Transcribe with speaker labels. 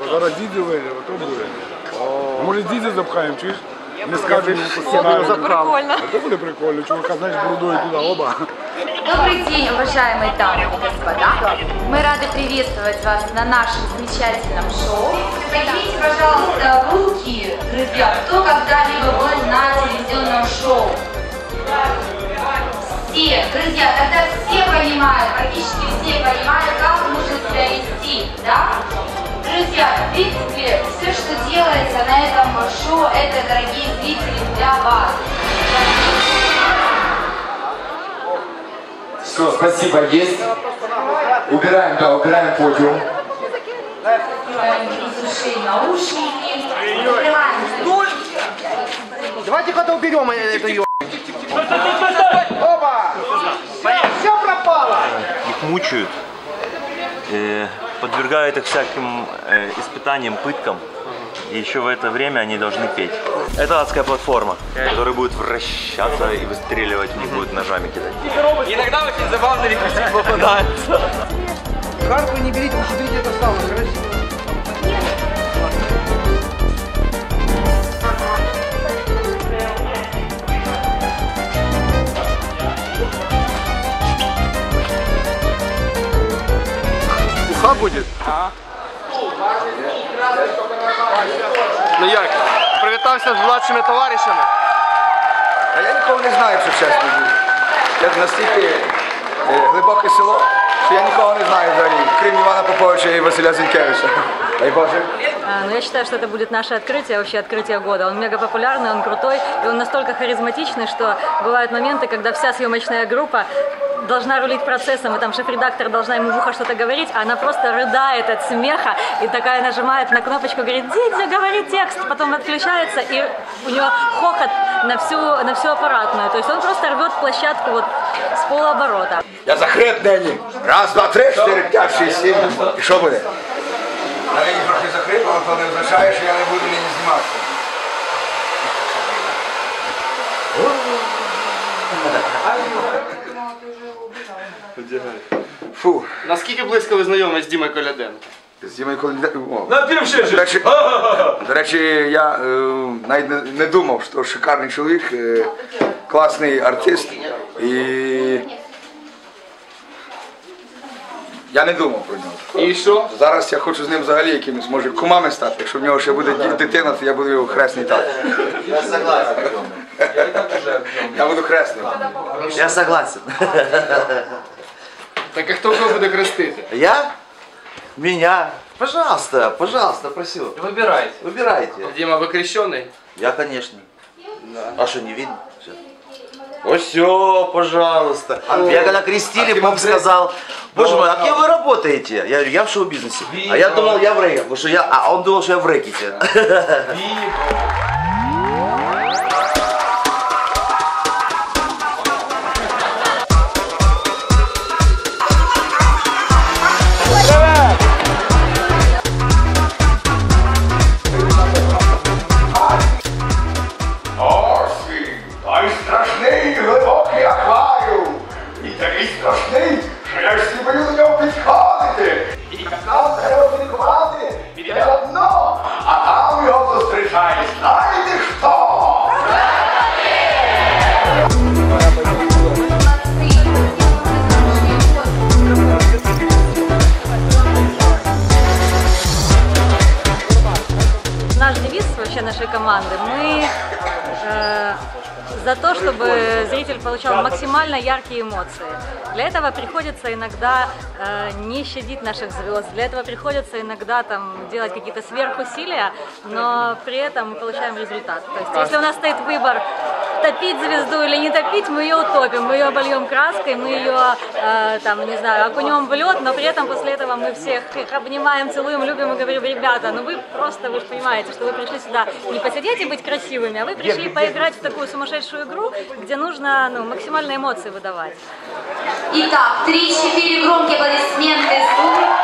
Speaker 1: Зараз діді вийде, то буде. Може діді запхаємо, чуєш? Не скажемо постійно.
Speaker 2: Прикольно.
Speaker 1: Это буде прикольно, чувака, знаешь, бородой туда, оба.
Speaker 3: Добрый день, уважаемые дамы и господа. Мы рады приветствовать вас на нашем замечательном шоу. Поднимите, пожалуйста, руки, друзья, кто когда-либо был на телевизионном шоу. Все, друзья, тогда все понимают, практически все понимают, как нужно себя вести, да? Друзья, в принципе, все, что делается на этом шоу, это, дорогие зрители, для вас.
Speaker 4: Все, спасибо, есть. Убираем, да, убираем подиум.
Speaker 5: Давайте когда уберем эту ё... Оба! Все пропало!
Speaker 6: их мучают, э, подвергают их всяким э, испытаниям, пыткам. И еще в это время они должны петь. Это адская платформа, которая будет вращаться и выстреливать, в них будет ножами кидать.
Speaker 7: Иногда очень забавный реквизит попадается.
Speaker 5: Карпы не берите, лучше берите это самое, красиво.
Speaker 1: Уха будет?
Speaker 7: Ну як? Привітався з младшими товаришами.
Speaker 8: А я нікого не знаю, якщо чесно. Це настільки е, глибоке село, що я нікого не знаю взагалі, крім Івана Поповича і Василя Зінкевича. Дай Боже.
Speaker 2: А, Но я считаю, что это будет наше открытие, вообще открытие года. Он мега популярный, он крутой, и он настолько харизматичный, что бывают моменты, когда вся съемочная группа должна рулить процессом, и там шеф-редактор должна ему в ухо что-то говорить, а она просто рыдает от смеха и такая нажимает на кнопочку, говорит, Дидя, говори текст, потом отключается, и у него хохот на всю, на всю аппаратную. То есть он просто рвет площадку вот с полуоборота.
Speaker 8: Я захрип нині. Раз, два, три, чотири, п'ять, шість, сім. І що буде? Я нині трохи захрип, але то не означає, що я не буду нині зніматися. Фу.
Speaker 7: Наскільки близько ви знайомі з Дімою Коляденко?
Speaker 8: З Дімою Коляденко. До речі, до речі, я е, навіть не, не думав, що шикарний чоловік, е, класний артист. І я не думав про нього.
Speaker 7: І що?
Speaker 8: Зараз я хочу з ним взагалі якимось, може, кумами стати. Якщо в нього ще буде дитина, то я буду його хресний тато.
Speaker 4: Я согласен.
Speaker 8: Я буду хресний.
Speaker 4: Я согласен.
Speaker 7: Так а хто кого буде хрестити?
Speaker 4: Я? Меня? Пожалуйста, пожалуйста, просил.
Speaker 7: Вибирайте.
Speaker 4: Выбирайте.
Speaker 7: Діма, ви крещений?
Speaker 4: Я, конечно. А что, не видно? Всё. Все, пожалуйста. Я когда крестили, Бог сказал, боже мой, а кем вы работаете? Я говорю, я в шоу-бизнесе. А я думал, я в рэке, потому что я, а он думал, что я в рэкете.
Speaker 2: Команды, мы э, за то, чтобы зритель получал максимально яркие эмоции. Для этого приходится иногда э, не щадить наших звезд, для этого приходится иногда там делать какие-то сверхусилия, но при этом мы получаем результат. То есть если у нас стоит выбор топить звезду или не топить, мы ее утопим, мы ее обольем краской, мы ее э, там, не знаю, окунем в лед, но при этом после этого мы всех их обнимаем, целуем, любим и говорим, ребята, ну вы просто, вы же понимаете, что вы пришли сюда не посидеть и быть красивыми, а вы пришли поиграть в такую сумасшедшую игру, где нужно ну, максимально эмоции выдавать.
Speaker 3: Итак, 3-4 громкие аплодисменты.